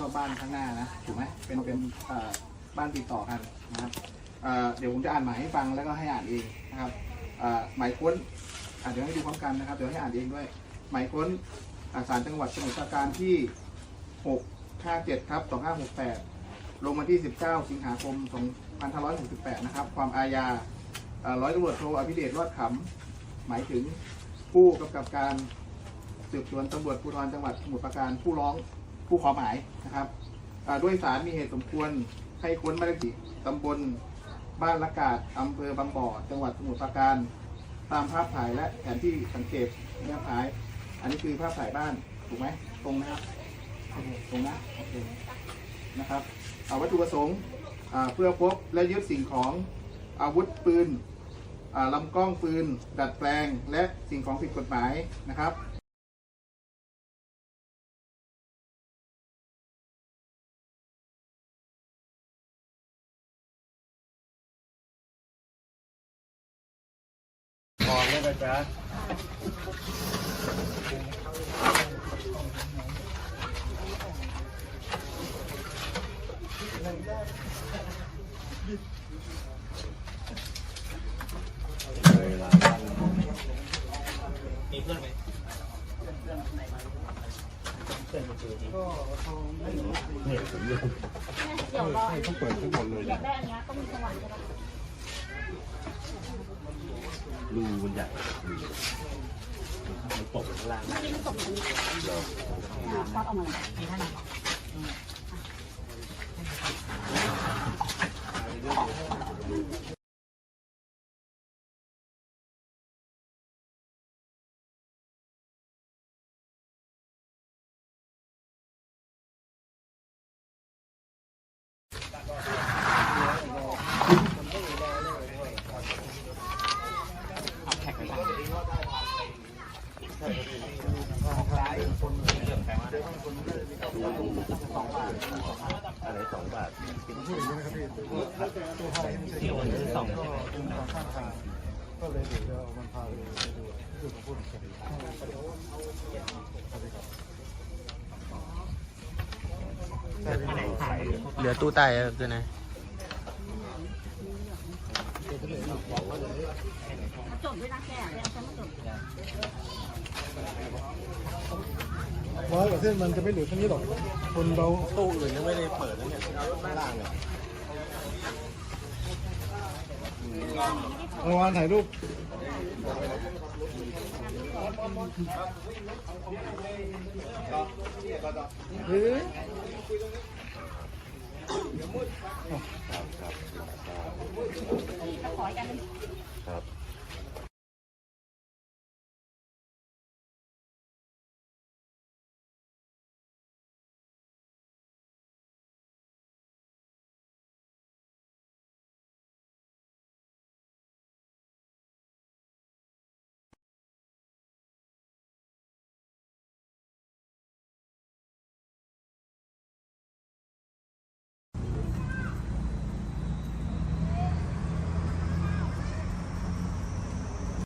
ก็บ้านข้างหน้านะถูกไหมเป็นเป็นเอ่อบ้านติดต่อกันนะครับเอ่อเดี๋ยวผมจะอ่านหมายให้ฟังแล้วก็ให้อ่านเองนะครับเอ่อหมายค้นอะเดี๋ยวให้ดูพร้อมกันนะครับเดี๋ยวให้อ่านเองด้วย หมายค้นอ่าศาลจังหวัดสมุทรปราการที่ 657ครับ2568 ลงมาที่ 19 สิงหาคม 2568 นะครับ ความอาญาเอ่อร้อยตำรวจโทอภิเดชรอดขำหมายถึงผู้กำกับการสืบสวนตำรวจภูธรจังหวัดสมุทรปราการผู้ร้อง ผู้ขอหมายนะครับด้วยสารมีเหตุสมควรให้ค้นบ้านเลขที่ตำบลบ้านละกาดอำเภอบางบ่อ จังหวัดสมุทรปราการ ตามภาพถ่ายและแผนที่สังเกตภาพถ่าย อันนี้คือภาพถ่ายบ้านถูกไหมตรงนะครับตรงนะโอเคนะครับเอาวัตถุประสงค์เพื่อพบและยึดสิ่งของอาวุธปืนอ่าลำกล้องปืน ดัดแปลง และสิ่งของผิดกฎหมายนะครับ ด้วนะจ๊ะเดี๋ยวรอเขาเปิดทั้งหมดเลยอยากได้อันนี้ต้องมีสว่านใช่ปะ รูมันใหญ่รูมันตกข้างล่างเมื่อกี้มั อะไรสอยู่ตรงนี้อะควักออกมาเลยมีเท่านั้นอะไรสองบาทก็เลยเดี๋ยวอามันพาไปดูดูของผู้ถูกคดีเหลือตู้ใต้ครับตัวไหน จบด้วยนะแกเรียนฉันมาจบร้อยกว่าเส้นมันจะไม่เหลือแค่นี้หรอก คนเราตู้อื่นยังไม่ได้เปิดนะเนี่ยข้างล่างเนี่ยเอาวานถ่ายรูปเฮ้ย ขออีกอัน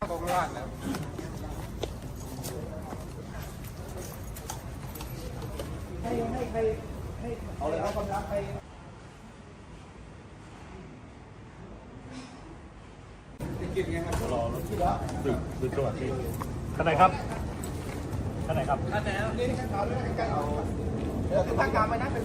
หนึงครับดึกดึกตัวที่ข้างไหนครับข้างไหนครับข้างไหนนี่ข้างขาเลยข้างเขาเดี๋ยวตั้งการไว้นะเป็น